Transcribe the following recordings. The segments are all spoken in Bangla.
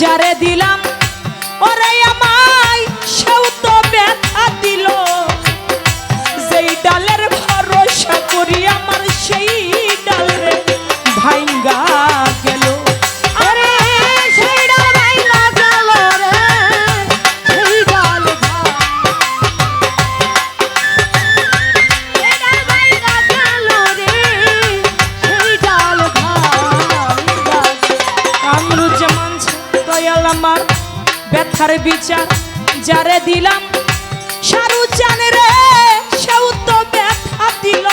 যারে দিলাম যারে দিলাম। সারু চান রে, সেও তো ব্যথা দিল।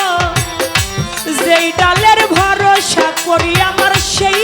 যেই ডালের ভরসা করি আমার সেই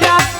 mirar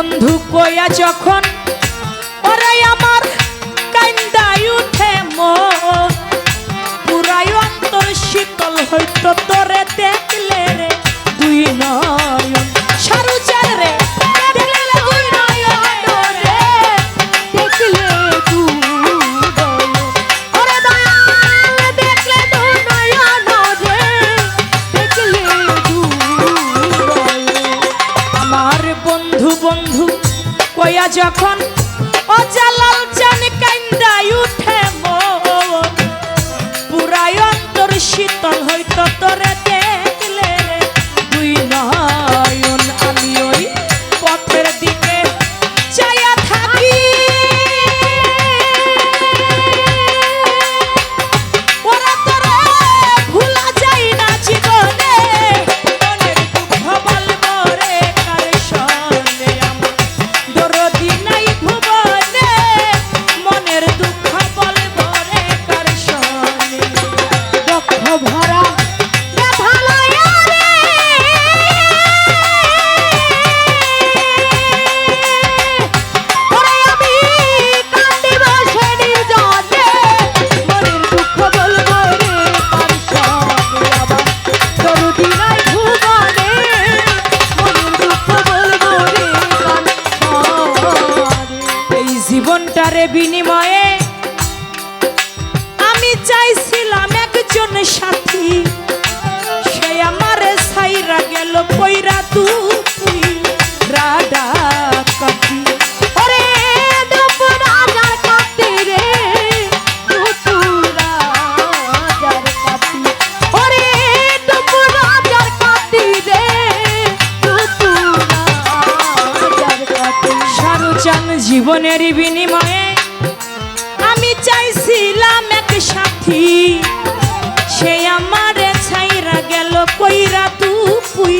বন্ধু কয়া যখন ওরে আমার কান্দাই উঠে মন পুরাই অন্তর শীতল হইত তোরে দেখলে। got your car. জীবনটারে বিনিময়ে আমি চাইছিলাম একজন সাথী। সে আমার সাইরা গেল পৈরা তুই। রাডা জীবনের বিনিময়ে আমি চাইছিলাম এক সাথী। সে আমার ছাইরা গেল কইরা তুই